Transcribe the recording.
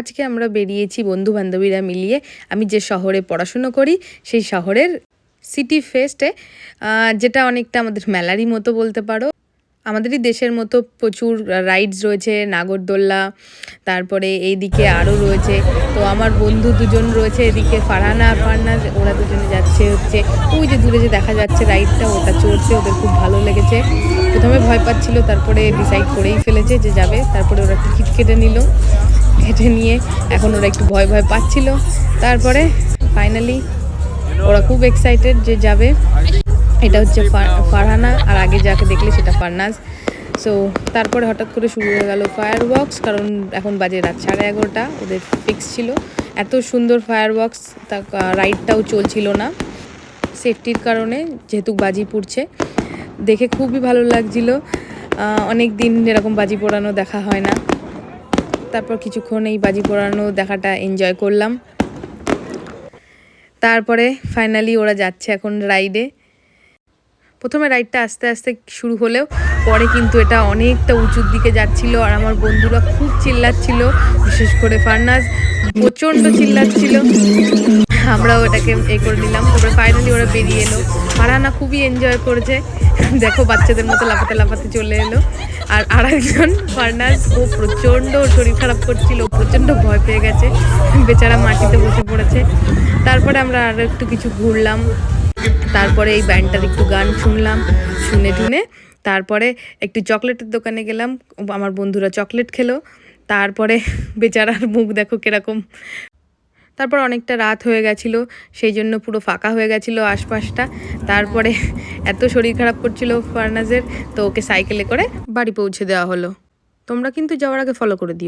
আজকে আমরা বেরিয়েছি বন্ধু বান্ধবীরা মিলিয়ে। আমি যে শহরে পড়াশুনো করি, সেই শহরের সিটি ফেস্টে যেটা অনেকটা আমাদের মেলারই মতো বলতে পারো। আমাদেরই দেশের মতো প্রচুর রাইডস রয়েছে, নাগরদোল্লা, তারপরে এইদিকে আরও রয়েছে। তো আমার বন্ধু দুজন রয়েছে, এদিকে ফারহানা আর ফারনাজ ওরা দুজনে যাচ্ছে হচ্ছে, ওই যে দূরে যে দেখা যাচ্ছে রাইডটা ওটা চড়ছে, ওদের খুব ভালো লেগেছে। প্রথমে ভয় পাচ্ছিল, তারপরে ডিসাইড করেই ফেলেছে যে যাবে, তারপরে ওরা টিকিট কেটে নিল। কেটে নিয়ে এখন ওরা একটু ভয় ভয় পাচ্ছিল। তারপরে ফাইনালি ওরা খুব এক্সাইটেড যে যাবে। এটা হচ্ছে ফারহানা আর আগে যাকে দেখলে সেটা ফারনাজ। সো তারপরে হঠাৎ করে শুরু হয়ে গেল ফায়ার ওয়ার্কস কারণ এখন বাজে রাত সাড়ে এগারোটা, ওদের ফিক্স ছিল। এত সুন্দর ফায়ার ওয়ার্কস তা রাইডটাও চলছিল না। সেফটির কারণে যেহেতু বাজি পুড়ছে। দেখে খুবই ভালো লাগছিল। অনেক দিন এরকম বাজি পোড়ানো দেখা হয় না। তারপর কিছুক্ষণ এই বাজি পোড়ানো দেখাটা এনজয় করলাম। তারপরে ফাইনালি ওরা যাচ্ছে এখন রাইডে প্রথমে রাইডটা আস্তে আস্তে শুরু হলেও পরে কিন্তু এটা অনেকটা উঁচুর দিকে যাচ্ছিল আর আমার বন্ধুরা খুব চিল্লাচ্ছিল, বিশেষ করে ফার্নাস প্রচণ্ড চিল্লাচ্ছিল। আমরাও ওটাকে এ করে নিলাম তারপরে ফাইনালি ওরা বেরিয়ে এলো। ফারহানা খুবই এনজয় করেছে। দেখো, বাচ্চাদের মতো লাফাতে লাফাতে চলে এলো। আর আরেকজন, ফারনাজ, ও প্রচণ্ড শরীর খারাপ করছিল প্রচণ্ড ভয় পেয়ে গেছে। বেচারা মাটিতে বসে পড়েছে। তারপরে আমরা আরও একটু কিছু ঘুরলাম। তারপরে এই ব্যান্ডটার একটু গান শুনলাম, শুনে টুনে। তারপরে একটু চকলেটের দোকানে গেলাম। আমার বন্ধুরা চকলেট খেলো। তারপরে বেচারার মুখ দেখো কীরকম। তারপর অনেকটা রাত হয়ে গেছিল, সেই জন্য পুরো ফাঁকা হয়ে গেছিল আশপাশটা। তারপরে এত শরীর খারাপ করছিল ফারনাজের, তো ওকে সাইকেলে করে বাড়ি পৌঁছে দেওয়া হলো। তোমরা কিন্তু যাওয়ার আগে ফলো করে দিও।